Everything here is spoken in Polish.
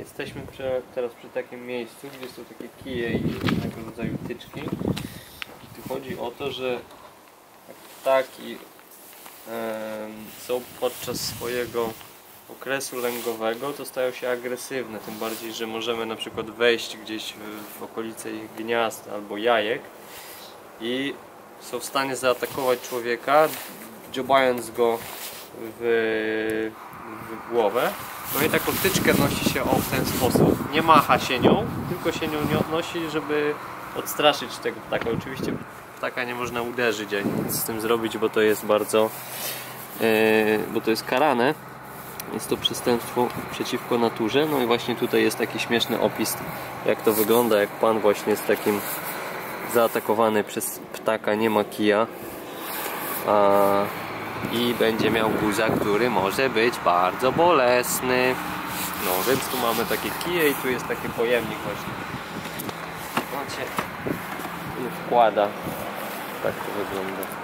jesteśmy przy, teraz przy takim miejscu, gdzie są takie kije i różnego rodzaju tyczki. I tu chodzi o to, że ptaki są podczas swojego okresu lęgowego, to stają się agresywne. Tym bardziej, że możemy na przykład wejść gdzieś w okolice ich gniazd albo jajek i są w stanie zaatakować człowieka, dziobając go w, w głowę. No i taką tyczkę nosi się o w ten sposób. Nie macha się nią, tylko się nią nosi, żeby odstraszyć tego ptaka. Oczywiście ptaka nie można uderzyć ani nic z tym zrobić, bo to jest bardzo, e, bo to jest karane. Jest to przestępstwo przeciwko naturze. No i właśnie tutaj jest taki śmieszny opis, jak to wygląda, jak pan właśnie z takim zaatakowany przez ptaka, nie ma kija. A, I będzie miał guza, który może być bardzo bolesny. No więc tu mamy takie kije i tu jest taki pojemnik właśnie. On się wkłada. Tak to wygląda.